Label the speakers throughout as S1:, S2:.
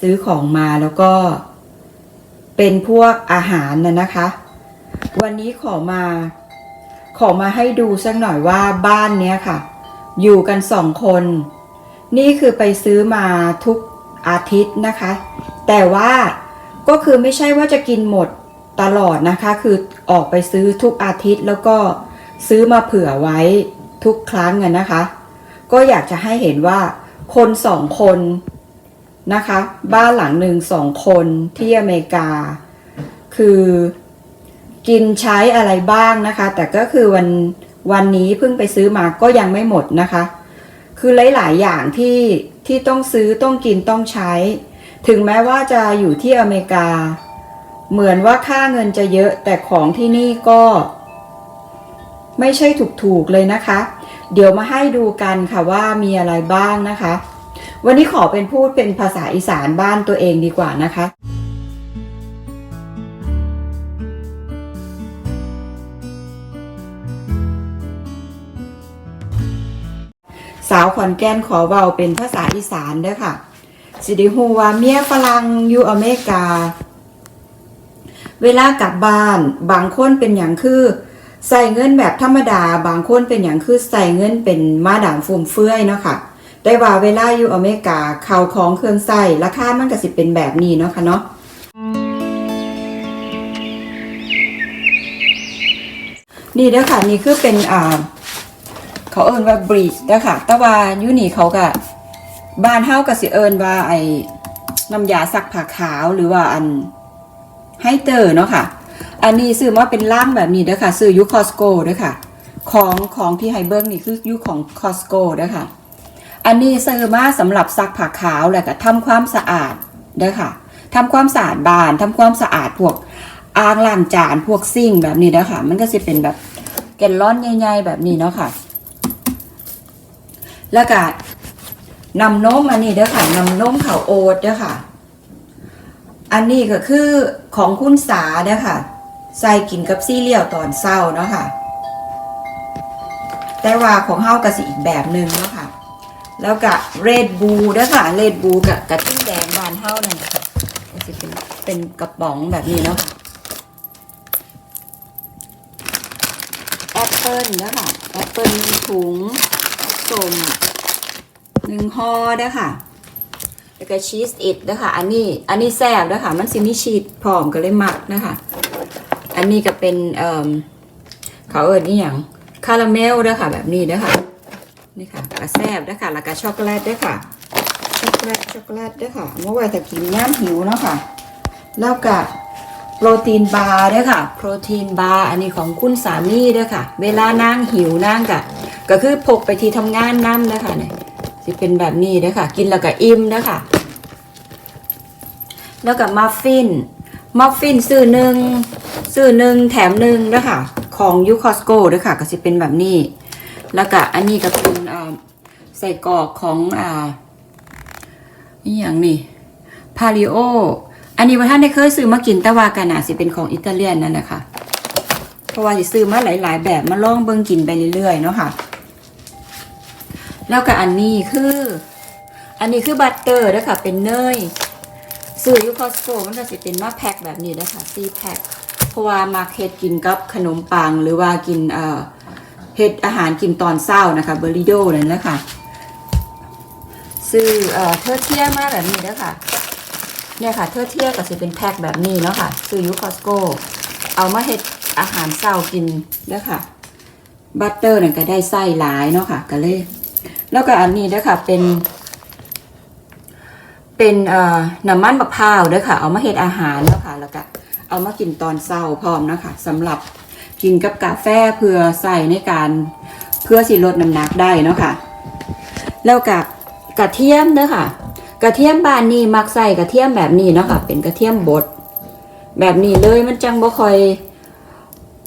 S1: ซื้อของมาแล้วก็ เป็นพวกอาหารนะนะคะ วันนี้ขอมา ขอมาให้ดูสักหน่อยว่าบ้านเนี้ยค่ะ อยู่กันสองคน นี่คือไปซื้อมาทุกอาทิตย์นะคะ แต่ว่าก็คือไม่ใช่ว่าจะกินหมดตลอดนะคะ คือออกไปซื้อทุกอาทิตย์แล้วก็ซื้อมาเผื่อไว้ทุกครั้งอะนะคะ ก็อยากจะให้เห็นว่าคนสองคน นะคะ บ้านหลังหนึ่งสองคนที่อเมริกา คือกินใช้อะไรบ้างนะคะ แต่ก็คือวันวันนี้เพิ่งไปซื้อมาก็ยังไม่หมดนะคะ คือหลาย ๆ อย่างที่ที่ต้องซื้อต้องกินต้องใช้ ถึงแม้ว่าจะอยู่ที่อเมริกา เหมือนว่าค่าเงินจะเยอะแต่ของที่นี่ก็ ไม่ใช่ถูกๆเลยนะคะ เดี๋ยวมาให้ดูกันค่ะว่ามีอะไรบ้างนะคะ วันนี้ขอเป็นพูดเป็นภาษาอีสานบ้านตัวเองดีกว่านะคะสาวขอนแก่นขอเว้าเป็นภาษาอีสานเด้อค่ะ สิดิฮูว่าเมียฝรั่งอยู่อเมริกา เวลากลับบ้านบางคนเป็นอย่างคือ ใส่เงินแบบธรรมดา บางคนเป็นอย่างคือใส่เงินเป็นมาดามฟุ่มเฟือยเนาะค่ะ แต่ว่าเวลาอยู่อเมริกาข่าวของเครื่องใส่ราคามันก็สิเป็นแบบนี้เนาะค่ะเนาะนี่เด้อค่ะนี่คือเป็นอ่าเขาเอิ้นว่าบริดเด้อค่ะ แต่ว่าอยู่นี่เขาก็บ้านเฮาก็สิเอิ้นว่าไอ้น้ำยาซักผ้าขาวหรือว่าอันไฮเตอร์เนาะค่ะ อันนี้ซื้อมาเป็นล่างแบบนี้เด้อค่ะ ซื้อยูคอสโกเด้อค่ะ ของของที่ไฮเบิ้งนี่คืออยูของคอสโกเด้อค่ะ อันนี้ซื้อมาสำหรับซักผ้าขาวแล้วก็ทำความสะอาดเด้อค่ะทำความสะอาดบานทำความสะอาดพวกอ่างล้างจานพวกซิ่งแบบนี้เด้อค่ะ มันก็สิเป็นแบบแกนร้อนใหญ่ๆแบบนี้เนาะค่ะ แล้วก็นำนมอันนี้เด้อค่ะนำนมข้าวโอ๊ตเด้อค่ะ อันนี้ก็คือของคุณสาเด้อค่ะ ใส่กินกับซีเรียลตอนเศร้าเนาะค่ะ แต่ว่าของเฮาก็สิอีกแบบหนึ่งเนาะค่ะ แล้วก็เรดบูเด้ค่ะเรดบูกับกระทิ่งแดงบานเฮานั่นค่ะก็สิเป็นเป็นกระป๋องแบบนี้เนาะแอปเปิลเด้อค่ะแอปเปิลถุงส้มหนึ่งห่อเด้อค่ะแล้วก็ชีสอิดนะคะอันนี้ อันนี้แซ่บนะคะมันสิมีชีสพร้อมก็เลยหมักนะคะ อันนี้ก็เป็น เอ่อเขาเอิญนี่อย่างคาราเมลนะคะแบบนี้นะคะ นี่ค่ะกระแซบนะคะแล้วก็ช็อกโกแลตด้วยค่ะ ช็อกโกแลตช็อกโกแลตด้วยค่ะเมื่อวานแต่กินย่ามหิวเนาะค่ะ แล้วก็โปรตีนบาร์ด้วยค่ะ โปรตีนบาร์อันนี้ของคุณสามีด้วยค่ะ เวลานั่งหิวนั่งกะก็คือพกไปที่ทำงานนั่นนะคะเนี่ยสิเป็นแบบนี้ด้อค่ะ กินแล้วก็อิ่มด้อค่ะ แล้วกับมัฟฟินมัฟฟินซื้อหนึ่งซื้อหนึ่งแถมหนึ่งด้อค่ะ ของยูคอสโกเด้อค่ะ ก็สิเป็นแบบนี้ แล้วก็อันนี้ก็เป็นใส่กรอกของอ่านี่อย่างนี้พาริโอ อันนี้ว่าท่านได้เคยซื้อมากินแต่ว่ากันน่ะสิเป็นของอิตาเลียนนั่นแหละค่ะเพราะว่าสิซื้อมาหลาย ๆ แบบมาลองเบิ่งกินไปเรื่อยๆเนาะค่ะ แล้วก็อันนี้คือ อันนี้คือบัตเตอร์นะคะเป็นเนยซื้ออยูคอสโกมันก็จะเป็นมาแพ็คแบบนี้นะคะซีแพ็คเพราะว่ามาเฮ็ดกินกับขนมปังหรือว่ากินเอ่อ เฮ็ดอาหารกินตอนเช้านะคะเบอร์ริโดนั่นแหละค่ะซื้อเอ่อเทอร์เทียมาแบบนี้นะคะเนี่ยค่ะเทอร์เทียก็จะเป็นแพ็คแบบนี้เนาะค่ะซื้อยูคอสโกเอามาเฮ็ดอาหารเช้ากินเด้อค่ะบัตเตอร์นั่นก็ได้ไส้หลายเนาะค่ะก็เลยแล้วก็อันนี้ด้วยค่ะเป็นเป็นเอ่อน้ำมันมะพร้าวด้วยค่ะ เอามาเฮ็ดอาหารแล้วค่ะ แล้วก็เอามากินตอนเช้าพร้อมนะคะสำหรับ กินกับกาแฟเพื่อใส่ในการเพื่อสิลดน้ำหนักได้เนาะค่ะ แล้วกับกระเทียมเด้อค่ะ กระเทียมบ้านนี้มักใส่กระเทียมแบบนี้เนาะค่ะ เป็นกระเทียมบดแบบนี้เลยมันจังบ่ค่อย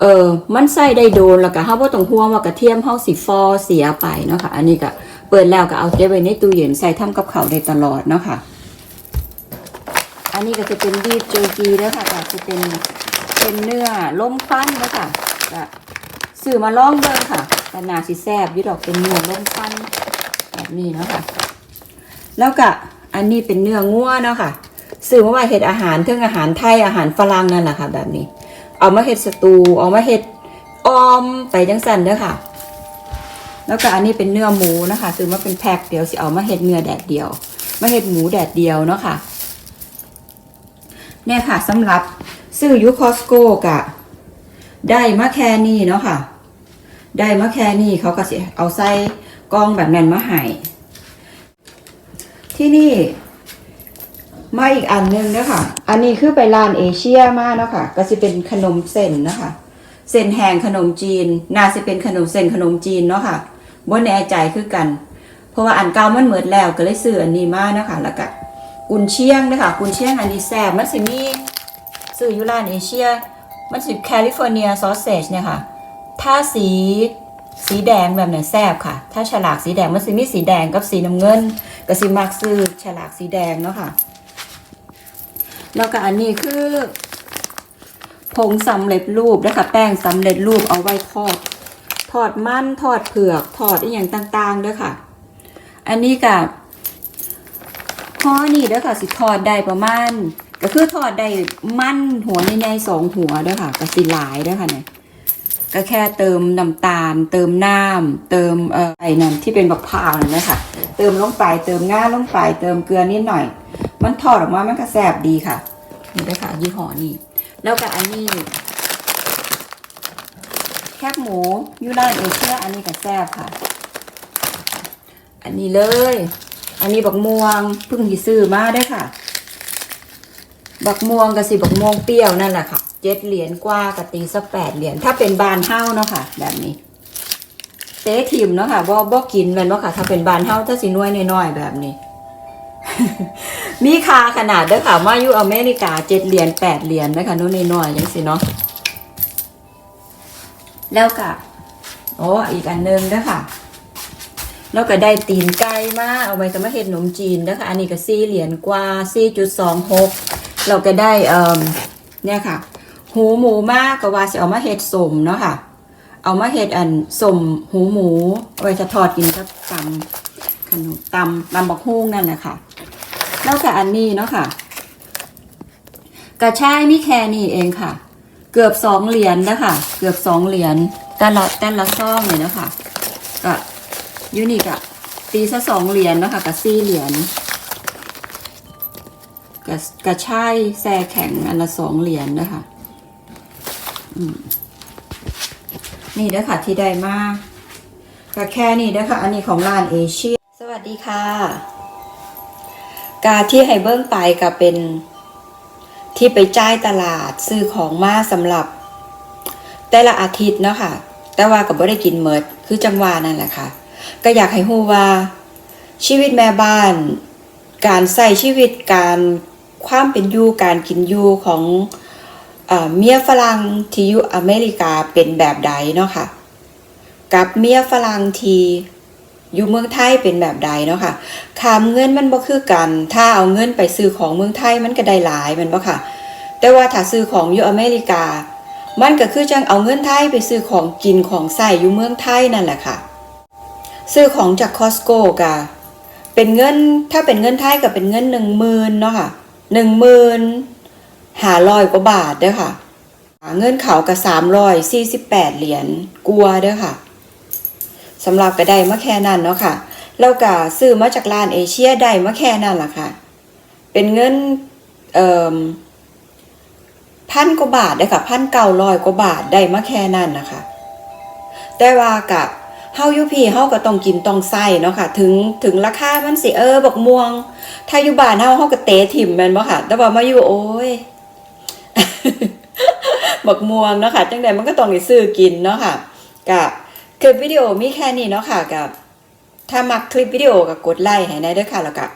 S1: เออมันใส่ได้โดนแล้วก็เฮาบ่ต้องห่วงว่ากระเทียมเฮาสิฟอเสียไปเนาะค่ะ อันนี้ก็เปิดแล้วก็เอาเก็บไว้ในตู้เย็นใส่ทำกับข้าวได้ตลอดเนาะค่ะ อันนี้ก็จะเป็นบีฟเจกีแล้วค่ะก็จะเป็น เป็นเนื้อล้มควันแล้วค่ะก็ซื้อมาล่องเบิ่งค่ะแต่นาสิแซบยี่ดอกเป็นเนื้อล้มควันแบบนี้เนาะค่ะ แล้วก็อันนี้เป็นเนื้องัวเนาะค่ะซื้อมาไว้เฮ็ดอาหารเทั้งอาหารไทยอาหารฝรั่งนั่นแหละค่ะ แบบนี้ เอามาเฮ็ดสตูเอามาเฮ็ดออมไปจังสันเด้อค่ะ แล้วก็อันนี้เป็นเนื้อหมูนะคะซื้อมาเป็นแพ็คเดียวสิเอามาเฮ็ดเนื้อแดดเดียว มาเฮ็ดหมูแดดเดียวเนาะค่ะเนี่ยค่ะสำหรับ ซื้อยูคอสโกกะ ได้มาแค่นี้เนาะค่ะ ได้มาแค่นี้เขาก็สิเอาใส่กล่องแบบนั้นมาให้ที่นี่มาอีกอันหนึงเนาะคะอันนี้คือไปร้านเอเชียมาเนาะค่ะ ก็สิเป็นขนมเส้นนะคะ เส้นแห้งขนมจีน น่าจะเป็นขนมเส้นขนมจีนเนาะค่ะบ่แน่ใจคือกัน เพราะว่าอันเก่ามันเหมือนแล้วก็เลยซื้ออันนี้มาเนาะค่ะแล้วก็กุนเชียงนะคะกุนเชียงอันนี้แซ่บมันสิมี ซื้ออยู่ร้านเอเชีย มันสิแคลิฟอร์เนียซอสเซจเนี่ยค่ะ ถ้าสีสีแดงแบบไหนแซ่บค่ะ ถ้าฉลากสีแดงมันสิมีสีแดงกับสีน้ำเงินก็สิมักซื้อฉลากสีแดงเนาะค่ะ แล้วก็อันนี้คือผงสำเร็จรูปนะคะแป้งสำเร็จรูปเอาไว้ทอด ทอดมันทอดเผือก ทอดอหย่างต่างๆเด้อค่ะ อันนี้กับห่อนี่เด้อค่ะสิทอดได้ประมาณ ก็คือทอดได้มันหัวในๆสองหัวด้อค่ะก็สิหลายด้อค่ะเนี่ยก็แค่เติมน้ำตาล เติมน้ำเติมเอ่อไอ้นั่นที่เป็นบักพร้าวนั่นนะคะเติมลงไปเติมง่าลงไป เติมเกลือนิดหน่อย มันทอดออกมามันก็แซ่บดีค่ะนี่ด้วยค่ะยี่ห้อนี้แล้วก็อันนี้แคบหมูยูร้านเอเชียอันนี้ก็แซ่บค่ะ อันนี้เลย อันนี้บักม่วงพิ่งที่ซื้อมาได้ค่ะ บักม่วงกับสิบักม่วงเปรี้ยวนั่นแหละค่ะเจ็ดเหรียญกว่ากับตีสักแปดเหรียญถ้าเป็นบานเฮ้าเนาะค่ะ แบบนี้เต๊ทิมเนาะค่ะบ่บ่กินแมันบ่ค่ะ ถ้าเป็นบานเฮ้าถ้าสิน้อยน้อยแบบนี้ มีคาขนาดเด้อค่ะมาอยู่อเมริกาเจ็ดเหรียญแปดเหรียญนะคะนู่นนี่น้อยยังสิเนาะแล้วก็โอ้อีกอันนึงเด้อค่ะแล้วก็ได้ตีนไก่มาเอาไปสำหรับเฮ็ดขนมจีนเด้อค่ะอันนี้ก็สี่เหรียญกว่าสี่จุดสองหก เราก็ได้เอ่อเนี่ยค่ะ หูหมูมากก็ว่าสิเอามาเฮ็ดสมเนาะค่ะ เอามาเฮ็ดอันสมหูหมูไว้จะทอดกินกับตำขนมตำตำบักฮุ้งนั่นแหละค่ะแล้วก็อันนี้เนาะค่ะ กระชายมีแค่นี้เองค่ะ เกือบสองเหรียญนะคะเกือบสองเหรียญแต่ละแต่ละซองเลยนะค่ะก็ยูนิคอะตีซะสองเหรียญเนาะค่ะกับสี่เหรียญ กระกระชายแซ่แข็งอันละสองเหรียญนะคะนี่เด้อค่ะที่ได้มากก็แค่นี้เด้อค่ะ อันนี้ของร้านเอเชีย สวัสดีค่ะ การที่ให้เบิ้งไปก็เป็นที่ไปจ่ายตลาดซื้อของมาสำหรับ แต่ละอาทิตย์เนาะค่ะ แต่ว่าก็บ่ได้กินเมิดคือจังหวะนั่นแหละค่ะ ก็อยากให้ฮู้ว่าชีวิตแม่บ้าน การใส่ชีวิตการ ความเป็นอยู่การกินอยู่ของเมียฝรั่งที่อยู่อเมริกาเป็นแบบใดเนาะค่ะกับเมียฝรั่งที่อยู่เมืองไทยเป็นแบบใดเนาะค่ะคำเงินมันบ่คือกัน ถ้าเอาเงินไปซื้อของเมืองไทยมันก็ได้หลายมันบ่ค่ะ แต่ว่าถ้าซื้อของอยู่อเมริกา มันก็คือจังเอาเงินไทยไปซื้อของกินของใส่อยู่เมืองไทยนั่นแหละค่ะ ซื้อของจากคอสโก้กะเป็นเงินถ้าเป็นเงินไทยก็เป็นเงินหนึ่งหมื่นเนาะค่ะ หนึ่งหมื่นหาร้อยกว่าบาทเด้อค่ะเงินเขากับสามร้อยสี่สิบแปดเหรียญกลัวเด้อค่ะสำหรับก็ได้มาแค่นั้นเนาะค่ะแล้วก็ซื้อมาจากร้านเอเชียได้มาแค่นั้นล่ะค่ะ เป็นเงินเอ่อพันกว่าบาทได้ค่ะพันเก้าร้อยกว่าบาทได้มาแค่นั้นนะคะ แต่ว่ากับ เฮาอยู่พี่เฮาก็ต้องกินต้องใส่เนาะค่ะ ถึงถึงราคามันสิเออบักม่วง ถ้าอยู่บ้านเฮาเฮาก็เตะถิ่มแม่นบ่ค่ะ แต่ว่ามาอยู่โอ้ยบักม่วงเนาะค่ะจังใดมันก็ต้องได้ซื้อกินเนาะค่ะกับคลิปวิดีโอมีแค่นี้เนาะค่ะกับถ้ามักคลิปวิดีโอก็กดไลค์ให้ได้ด้วยค่ะแล้วก็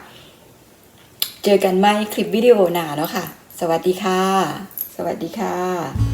S1: เจอกันใหม่คลิปวิดีโอหน้าเนาะค่ะ สวัสดีค่ะ สวัสดีค่ะ